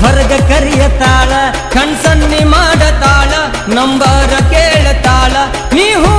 ಹೊರಗ ಕರಿಯತಾಳ ಕಣ್ಸನ್ನಿ ಮಾಡತಾಳ ನಂಬರ ಕೇಳತಾಳ ನೀವು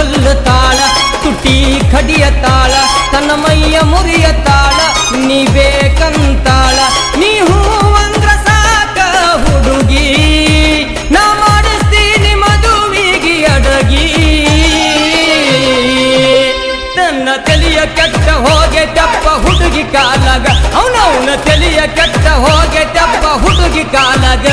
ಕಣ್ಣಾಗ ಕೊಲ್ಲು ತಾಳ, ತುಟಿ ಖಡಿಯ ತಾಳ, ತನ್ನ ಮೈಯ ಮುರಿಯ ತಾಳ, ನೀ ಬೇಕಂತಾಳ, ನೀ ಹೂ ಅಂದ್ರ ಸಾಕ ಹುಡುಗಿ, ನಾ ಮಾಡಿಸ್ತೀನಿ ಮದುವಿಗೆ ಅಡಗಿ. ತನ್ನ ತಲೆಯ ಕೆಟ್ಟ ಹೋಗೆ ತಪ್ಪ ಹುಡುಗಿ ಕಾಲಾಗ, ಅವನವನ ತಲೆಯ ಕೆಟ್ಟ ಹೋಗೆ ತಪ್ಪ ಹುಡುಗಿ ಕಾಲಾಗ.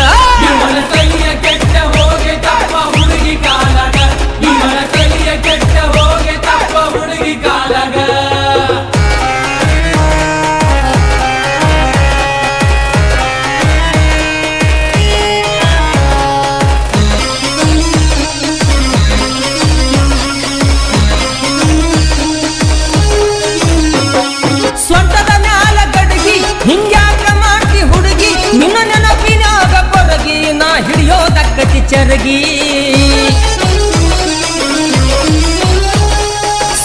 ಚರಗಿ.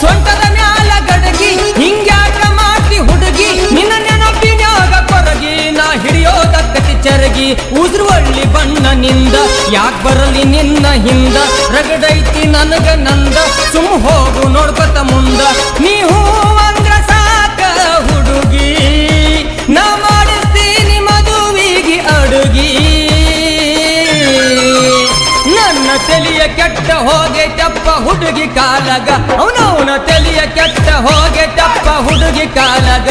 ಸೊಂಟದ ಮ್ಯಾಲ ಗಡಗಿ, ಹಿಂಗ್ಯಾಕ ಮಾಡಿ ಹುಡುಗಿ, ನಿನ್ನ ನೆನಪಿನಾಗ ಕೊರಗಿ, ನಾ ಹಿಡಿಯೋದಕ್ಕತಿ ಚರಗಿ. ಉದ್ರವಳ್ಳಿ ಬಣ್ಣ ನಿಂದ, ಯಾಕ್ ಬರಲಿ ನಿನ್ನ ಹಿಂದ? ರಗಡೈತಿ ನನಗ ನಂದ, ಸುಮ್ ಹೋಗು ನೋಡ್ಕೊತ ಮುಂದ. ನೀ ತಲಿಯ ಕೆಟ್ಟ ಹೋಗೆ ತಪ್ಪ ಹುಡುಗಿ ಕಾಲಗ. ಅವನವನ ತಲಿಯ ಕೆಟ್ಟ ಹೋಗೆ ತಪ್ಪ ಹುಡುಗಿ ಕಾಲಗ.